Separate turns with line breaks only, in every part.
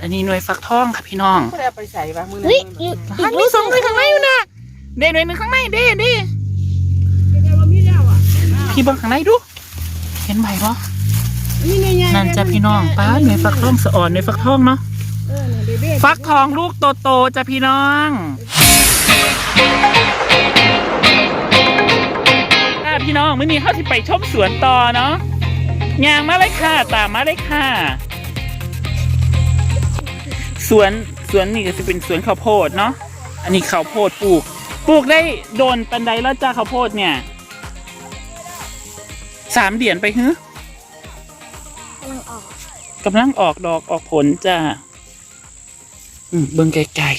ดอันนี้หน่วยฟักทองค่ะพี่น้อง
ไม่ได้เอาไปใส่ปะมือ
เฮ้ย
นั้น
อีก
อันนี้สองหน่วยข้างในอยู่นะเด้หน่วยหนึ่งข้างในเด้เด้
เป็นไงว่ามีแล้วอะ
พี่เบิ่งข้างในดู เห็นไหมวะ
นี่ไงไง
นั่นจ้ะพี่น้องป้าหน่วยฟักทองสะอ่อนหน่วยฟักทองเนาะ
เออเนี่ยเบเบ้
ฟักทองลูกโตๆจ้ะพี่น้องค่ะพี่น้องมื้อนี้เขาที่ไปชมสวนต่อเนาะยางมาเลยค่ะ ตามมาเลยค่ะ สวนสวนนี่ก็จะเป็นสวนข้าวโพดเนาะอันนี้ข้าวโพดปลูก ปลูกได้โดนปันไดแล้วจ้าข้าวโพดเนี่ยสามเดือนไปฮึ
กำลังออก
กำลังออกดอกออกผลจ้าอืมเบิ่งไกลๆ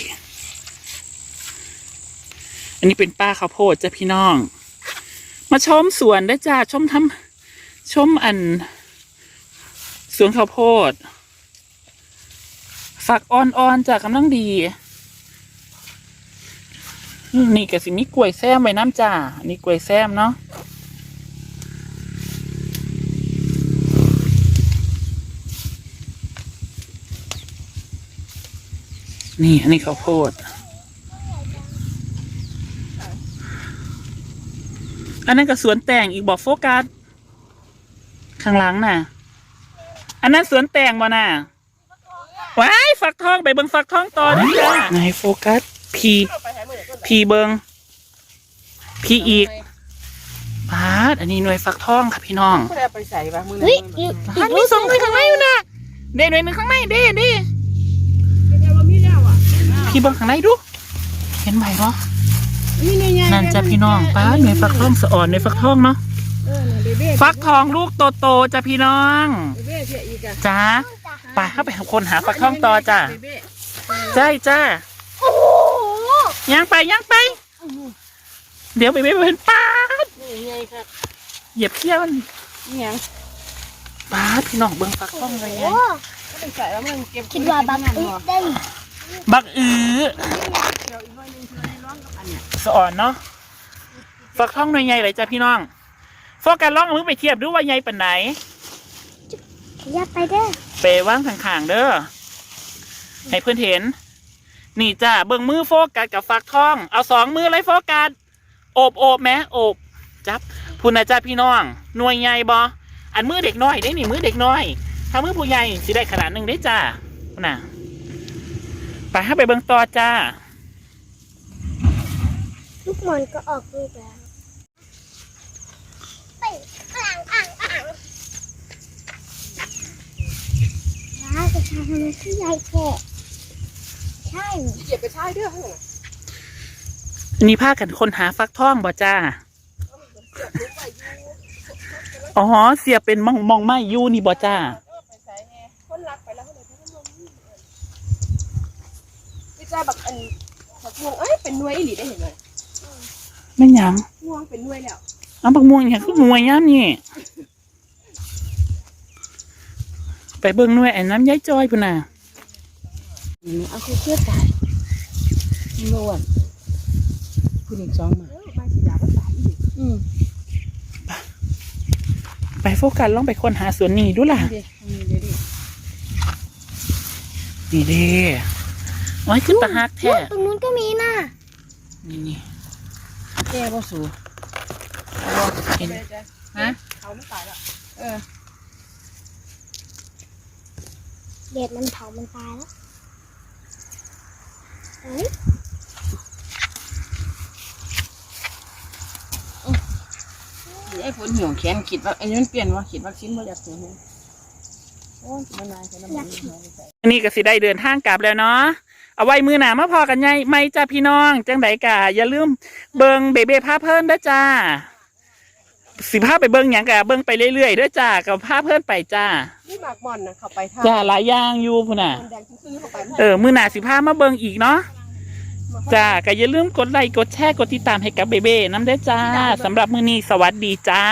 อันนี้เป็นป้าข้าวโพดจ้ะพี่น้อง มาชมสวนได้อจ้าชมทำชมอันสวนข้าวโพด ฝักอ่อนๆจ้ะกำลังดี นี่ก็สิมีกล้วยแซมไว้น้ำจ้านนี้กล้วยแซมเนาะนี่ อันนี้ข้าวโพด อันนั้นก็สวนแต่งอีกบอกโฟกัส ข้างหลังน่ะ อันนั้นสวนแต่งบ่น่ะ ว้ายฟักทองไปเบิงฟักทองต่อนะจ้าไหนโฟกัสพี
ไปหามือเนี่ย
พีเบิงพีอีกพาดอันนี้หน่วยฟักทองค่ะพี่น้อง
ไม่ได้เอาไปใส่ปะมือนั้น
เฮ้ยอีก
อันนี้สองหน่วยข้างในอยู่นะเด้หน่วยหนึ่งข้างในเด้เด้
เป็นไงว่ามีแล้วอะ
พี่เบิงข้างในดู เห็นไหมวะ
นี่ไงไง
นั่นจ้ะพี่น้องป้าหน่วยฟักทองสะอ่อนหน่วยฟักทองเนาะ
เออเนี่ยเบเบ้
ฟักทองลูกโตๆจ้ะพี่น้อง
เบเบ้เสียอีกอะ
จ้า ไปเข้าไปคนหาฟักทองต่อจ้ะใช่จ้า
โอ้โห
ย่างไปย่างไป เดี๋ยวไปไม่เป็นป้า
ไงครับ
เหยียบเขี้ยวมัน
นี่ยัง
ป้าพี่น้องเบิ่งฟักทองเลยไง
โอ้
ก็ไปใส่แล้วมันเก็บ
คิดว่าบักอึดได้
บักอื้อ
เดี๋ยวอีกคนหนึ่งจะให้ร้องกับอันเนี้ย
สอ่อนเนาะฟักทองหน่วยใหญ่เลยจ้ะพี่น้องโฟกัสล่องเอามือไปเทียบดูว่าใหญ่ปานไหน
อย่าไปเด้อ
เปว่างข้างๆเด้อให้เพื่อนเห็น นี่จ้าเบิ่งมือโฟกัสกับฟักทอง เอาสองมือเลยโฟกัสโอบโอบแม้โอบจับพูนนะจ้าพี่น้องหน่วยใหญ่บออันมือเด็กน้อยได้นี่มือเด็กน้อย ถ้ามือผู้ใหญ่สิได้ขนาดหนึ่งได้จ้าน่ะไปให้ไปเบิ่งต่อจ้า
ลูกหมอนก็ออกลูกแล้วไปอ่างอ่างอ่าง ร้านกระชายทำไมที่ใหญ่แค่ใช่
เก็บไปใช้เด้อข้างหลัง
อันนี้พากันคนหาฟักทองบ่จ้า อ๋อ เสียบเป็นมองมองไม่อยู่นี่บ่จ้า
เออไปใส่ไงคนรักไปแล้วคนไหนที่ต้องลงนี่เออไม่ใช่บักอันบักม่วงเอ้ยเป็นหน่วยอีหลีได้เห็นไหม
ไม่หยัง
ม่วงเป็นหน่วยแล้ว
เอาบักม่วงอย่างคือมวยย่ามนี่ ไปเบิ่งหน่วยไอ้น้ำย้ายจอยพุ่นน่ะ
เอาคือเชื่อตายโน่นคุณอีกสองมามาสิยาภาษาอีกอืม
ไปโฟกัสลองไปค้นหาสวนนี่ดูล่ะ
เดี๋ยวเดี๋ยวดิ
นี่เด้โอ้ยขึ้นตะฮักแท้
ตรงนู้นก็มีน่ะ
นี่นี่
แก้บ่สู
เห็น
ฮะเขาไม่ตายแล้วเออ
เด็ดมันเผามันตายแล้วเฮ้ย
ไอ้ฝนเหี่ยวแขนคิดว่าไอ้นี่มันเปลี่ยนว่าคิดวัคซีนบ่อยากสูงโอ้ยมันนานแค่นั้นมันน้อยไป
อันนี้ก็สิได้เดินทางกลับแล้วเนาะ เอาไว้มือหนามาพอกันไงไม่จ้าพี่น้อง จังไดกะอย่าลืมเบิงเบเบ้พาเพิ่นเด้อจ้า สิพาไปเบิงอย่างกะเบิงไปเรื่อยๆเด้อจ้ากับพาเพิ่นไปจ้า
นี่หมากม่อนนะเข้าไปท่า
จ้าหลายอย่างอยู่พุ่นน่ะ
มันแดงซื้อเข้าไป
เออ มือหนาสิพามาเบิงอีกเนาะจ้าก็อย่าลืมกดไลค์กดแชร์กดติดตามให้กับเบเบ้น้ำเด้อจ้าสำหรับมือนี้สวัสดีจ้า